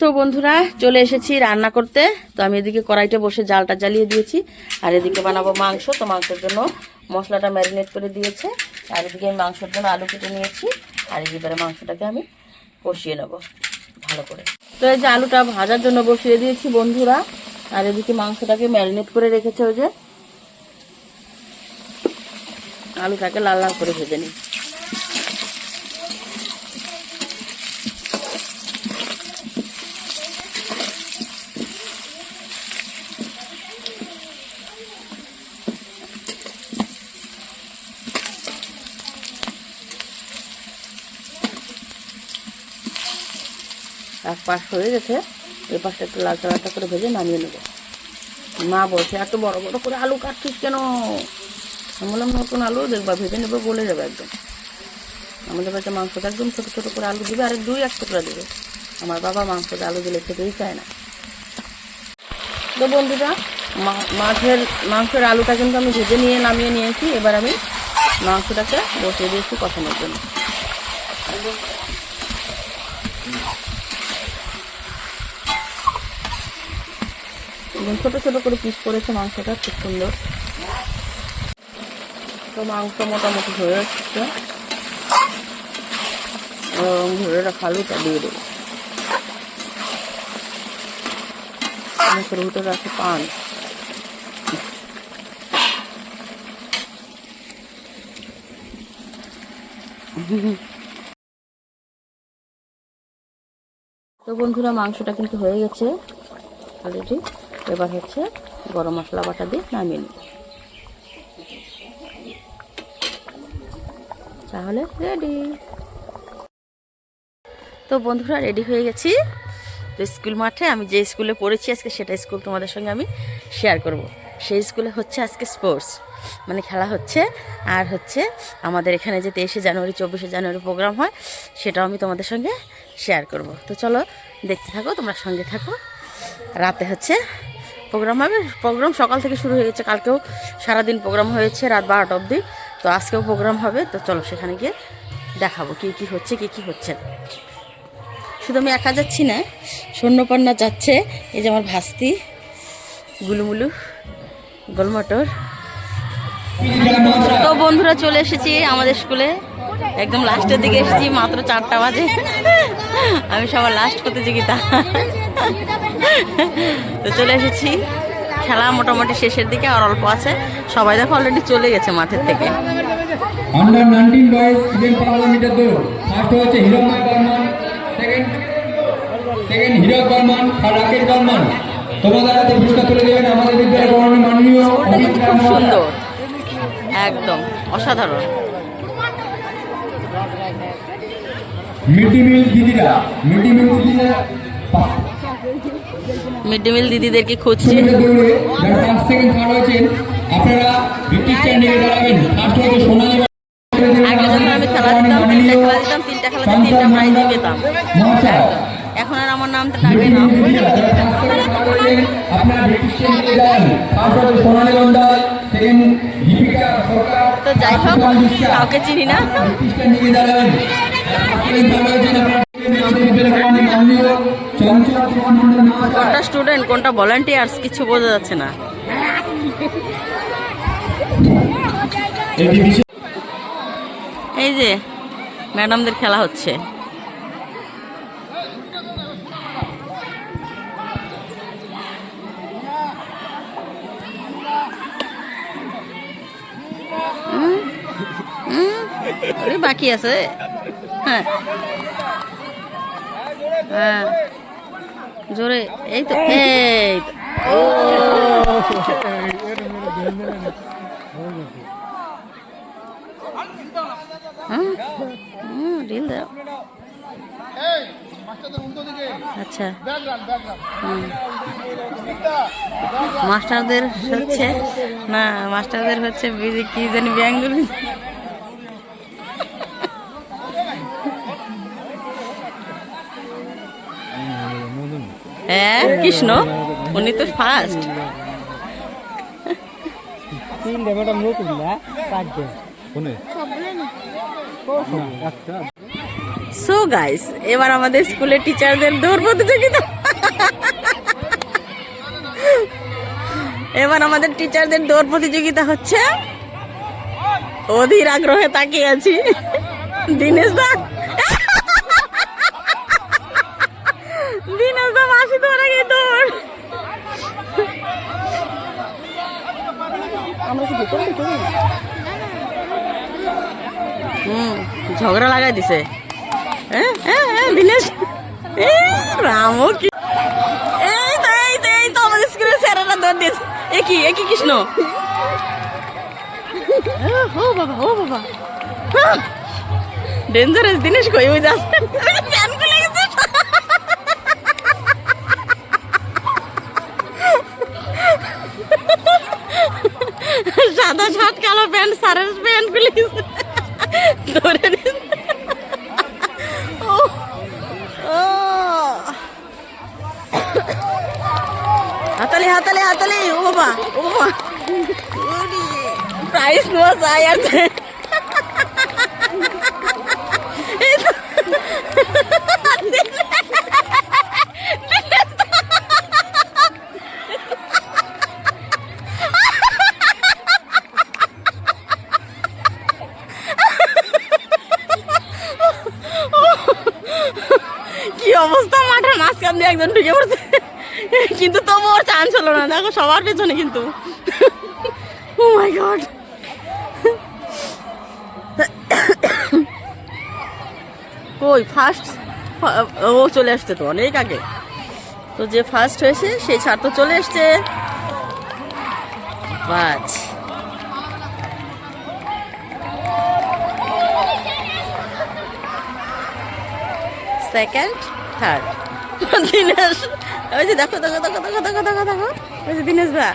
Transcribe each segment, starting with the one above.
তো বন্ধুরা চলে এসেছি রান্না করতে। তো আমি এদিকে কড়াইটা বসে জালটা জ্বালিয়ে দিয়েছি, আর এদিকে বানাবো মাংস। তো মাংসের জন্য মশলাটা ম্যারিনেট করে দিয়েছে। আর এদিকে আমি মাংসের জন্য আলু কেটে নিয়েছি, আর এবারে মাংসটাকে আমি কষিয়ে নেব ভালো করে। তো এই যে আলুটা ভাজার জন্য বসিয়ে দিয়েছি বন্ধুরা, আর এদিকে মাংসটাকে ম্যারিনেট করে রেখেছে ওই যে। আলুটাকে লাল লাল করে ভেজে নিই এক পাশ হয়ে গেছে এই পাশটা একটু লালচা লালচা করে ভেজে নামিয়ে নেব। মা বলছে, এত বড় বড় করে আলু কাটছিস কেন? আমি বললাম, নতুন আলু দেখবা, ভেজে নেবে, গলে যাবে একদম। আমাদের বাড়িতে মাংসটা একদম ছোটো ছোটো করে আলু দিবে আর দুই এক টুকরা দেবে। আমার বাবা মাংসটা আলু দিলে খেতেই চায় না। তো বন্ধুরা মাছের, মাংসের আলুটা কিন্তু আমি ভেজে নিয়ে নামিয়ে নিয়েছি। এবার আমি মাংসটাকে বসিয়ে দিয়েছি কষানোর জন্য। এবং ছোট ছোট করে পিস করেছে মাংসটা, খুব সুন্দর। তো মাংস মোটামুটি হয়ে আসছে এবং ধরে রাখা আলুটা দিয়ে দেবো। মাংসের ভিতরে তো বন্ধুরা, মাংসটা কিন্তু হয়ে গেছে অলরেডি এবার হচ্ছে গরম মশলা বাটা দিয়ে নামিয়ে নেব। তাহলে রেডি। তো বন্ধুরা, রেডি হয়ে গেছি। তো স্কুল মাঠে আমি যে স্কুলে পড়েছি আজকে, সেটা স্কুল তোমাদের সঙ্গে আমি শেয়ার করব। সেই স্কুলে হচ্ছে আজকে স্পোর্টস মানে খেলা হচ্ছে। আর হচ্ছে আমাদের এখানে যে তেইশে জানুয়ারি, চব্বিশে জানুয়ারি প্রোগ্রাম হয়, সেটাও আমি তোমাদের সঙ্গে শেয়ার করব। তো চলো, দেখতে থাকো, তোমরা সঙ্গে থাকো। রাতে হচ্ছে প্রোগ্রাম হবে। প্রোগ্রাম সকাল থেকে শুরু হয়ে গেছে। কালকেও সারাদিন প্রোগ্রাম হয়েছে রাত বারোটা অবধি। তো আজকেও প্রোগ্রাম হবে। তো চলো সেখানে গিয়ে দেখাবো কী কী হচ্ছে, কী কী হচ্ছে। শুধু আমি একা যাচ্ছি না সৈন্যপন্না যাচ্ছে। এই যে আমার ভাস্তি, গুলুমুলু, গোলমটর। তো বন্ধুরা চলে এসেছি আমাদের স্কুলে। একদম লাস্টের দিকে এসেছি, মাত্র চারটা বাজে। আমি সবার লাস্ট প্রতিযোগিতা। তো চলে এসেছি। খেলা মোটামুটি শেষের দিকে আর অল্প আছে। সবাই দেখো অলরেডি চলে গেছে মাঠের থেকে। আন্ডার নাইনটিন বয়েজ ইভেন্ট পাঁচশো মিটার দৌড়। ফার্স্ট হচ্ছে হিরণময় বর্মন সেকেন্ড সেকেন্ড হিরক বর্মন আর রাকেশ বর্মন তোমাদের হাতে পুরস্কার তুলে দেবেন আমাদের বিদ্যালয়ের গভর্নর মাননীয় স্কুলটা অমিত কিন্তু রায় খুব সুন্দর। একদম অসাধারণ। মিড ডে মিল দিদিরা মিড ডে মিল দিদিরা মিড ডে মিল দিদিদেরকে খুঁজছে। আগে যখন আমি খেলা দিতাম তিনটা খেলা দিতাম তিনটা খেলাতে তিনটা প্রাইজই পেতাম এখন আর আমার নাম ডাকে না। তো যাই হোক কাউকে চিনি না। কোনটা স্টুডেন্ট কোনটা ভলান্টিয়ার্স কিছু বোঝা যাচ্ছে না। এই যে ম্যাডামদের খেলা হচ্ছে। বাকি আছে। হ্যাঁ। হ্যাঁ। জোরে, এই তো, এই, ও। হুম হুম ঢিল দাও। আচ্ছা। মাস্টারদের হচ্ছে, না, মাস্টারদের হচ্ছে কি জানি ব্যাঙ্গুল। হ্যাঁ কৃষ্ণ? উনি তো ফার্স্ট তিনটে ম্যাডাম নতুন না একটা। সো গাইস এবার আমাদের স্কুলের টিচারদের দৌড় প্রতিযোগিতা। এবার আমাদের টিচারদের দৌড় প্রতিযোগিতা হচ্ছে অধীর আগ্রহে তাকিয়ে আছি। দিনেশ দা। দিনেশ দা আমরা কি ভিতরে ঢুকে হুম ঝগড়া লাগাই দিছে। হ্যাঁ হ্যাঁ হ্যাঁ দিনেশ এ, রামও কি এই তো এই তো এই তো আমাদের স্কুলের স্যারেরা দৌড় দিয়েছে। এ কি এ কি কৃষ্ণ? ও বাবা ও বাবা। ডেঞ্জারাস দিনেশ কই ওই যাচ্ছে সাদা শার্ট, কালো প্যান্ট, সারের প্যান্ট খুলে ধরে ও হাতালি হাতালি হাতালি। ও বাবা ও বাবা। প্রাইস নেওয়া যায় আর মাঠের দিয়ে একজন ঢুকে পড়ছে। কিন্তু তবু ওর চান্স হলো না। দেখো সবার পেছনে কিন্তু। গড কই ফার্স্ট ও চলে আসছে তো অনেক আগে। তো যে ফার্স্ট হয়েছে সেই ছাড় তো চলে এসছে। বাজ সেকেন্ড থার্ড দিনেশ। ওই যে দেখো দেখো দেখো দেখো দেখো দেখো দেখো। ওই যে দিনেশ দা।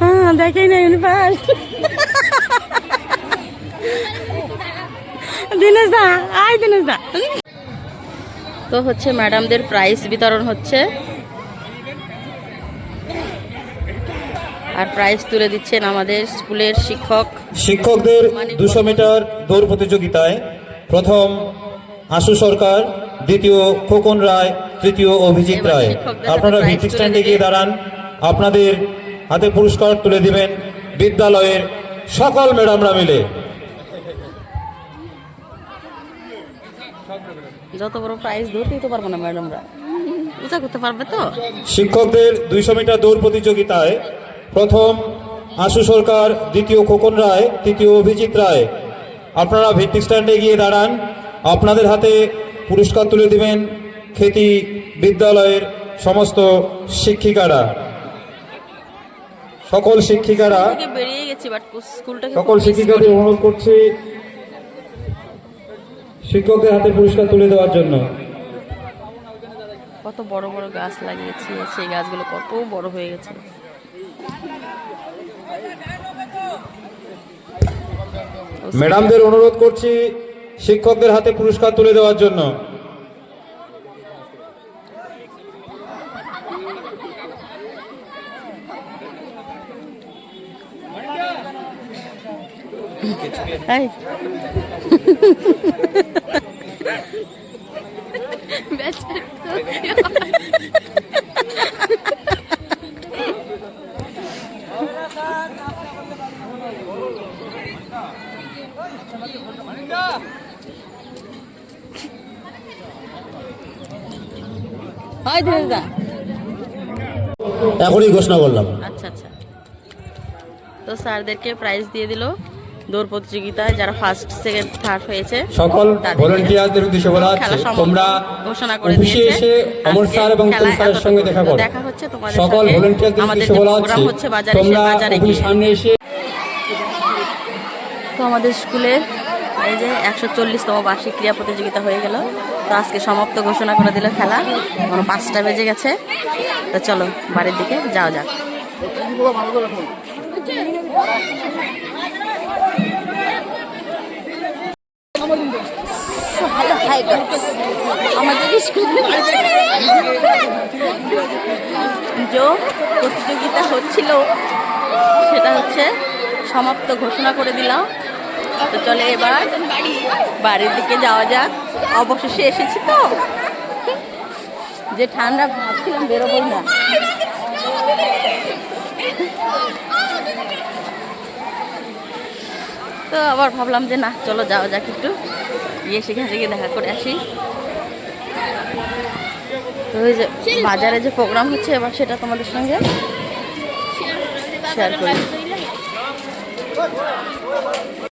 হ্যাঁ দেখেই না ফার্স্ট দিনেশ দা, আয় দিনেশ দা। তো হচ্ছে ম্যাডামদের প্রাইজ বিতরণ হচ্ছে। আর প্রাইজ তুলে দিচ্ছেন আমাদের স্কুলের শিক্ষক। শিক্ষকদের দুশো মিটার দৌড় প্রতিযোগিতায় প্রথম আশু সরকার দ্বিতীয় খোকন রায় তৃতীয় অভিজিৎ রায়। আপনারা হাতে ভিত্তি স্ট্যান্ডে গিয়ে দাঁড়ান। আপনাদের হাতে পুরস্কার তুলে দিবেন বিদ্যালয়ের সকল ম্যাডামরা মিলে। যত বড় প্রাইজ ধরতেই তো পারব না ম্যাডামরা। উঁচা করতে পারবে তো? শিক্ষকদের দুইশো মিটার দৌড় প্রতিযোগিতায় প্রথম আশু সরকার দ্বিতীয় খোকন রায় তৃতীয় অভিজিৎ রায়। আপনারা ভিত্তিক স্ট্যান্ডে গিয়ে দাঁড়ান। আপনাদের হাতে পুরস্কার তুলে দিবেন খেতি বিদ্যালয়ের সমস্ত শিক্ষিকারা। সকল শিক্ষিকারা সকল শিক্ষিকাদের অনুরোধ করছি শিক্ষকদের হাতে পুরস্কার তুলে দেওয়ার জন্য। কত বড় বড় গাছ লাগিয়েছি সেই গাছগুলো কত বড় হয়ে গেছে। ম্যাডামদের অনুরোধ করছি শিক্ষকদের হাতে পুরস্কার তুলে দেওয়ার জন্য। হয় দিনেশ দা। এখনই ঘোষণা করলাম। আচ্ছা আচ্ছা। তো স্যারদেরকে প্রাইজ দিয়ে দিল দৌড় প্রতিযোগিতায় যারা ফার্স্ট সেকেন্ড থার্ড হয়েছে সকল ভলেন্টিয়ারদের উদ্দেশ্যে বলা হচ্ছে তোমরা ঘোষণা করে দিয়েছে। এসে অমর স্যার এবং তুল স্যারের সঙ্গে দেখা করো। দেখা হচ্ছে তোমাদের সকল। ভলেন্টিয়ারদের উদ্দেশ্যে বলা হচ্ছে তোমরা সামনে এসে তো আমাদের স্কুলের এই যে একশো চল্লিশতম বার্ষিক ক্রীড়া প্রতিযোগিতা হয়ে গেল। তো আজকে সমাপ্ত ঘোষণা করে দিল খেলা। এখন পাঁচটা বেজে গেছে। তো চলো বাড়ির দিকে যাওয়া যাক। আমাদের যে প্রতিযোগিতা হচ্ছিল। সেটা হচ্ছে সমাপ্ত ঘোষণা করে দিলাম। তো চলে এবার বাড়ির দিকে যাওয়া যাক। অবশেষে এসেছি তো। যে ঠান্ডা ভাবছিলাম বেরোবই না। তো আবার ভাবলাম যে না, চলো যাওয়া যাক একটু। গিয়ে সেখান থেকে দেখা করে আসি। তো ওই যে বাজারে যে প্রোগ্রাম হচ্ছে, এবার সেটা তোমাদের সঙ্গে শেয়ার করি।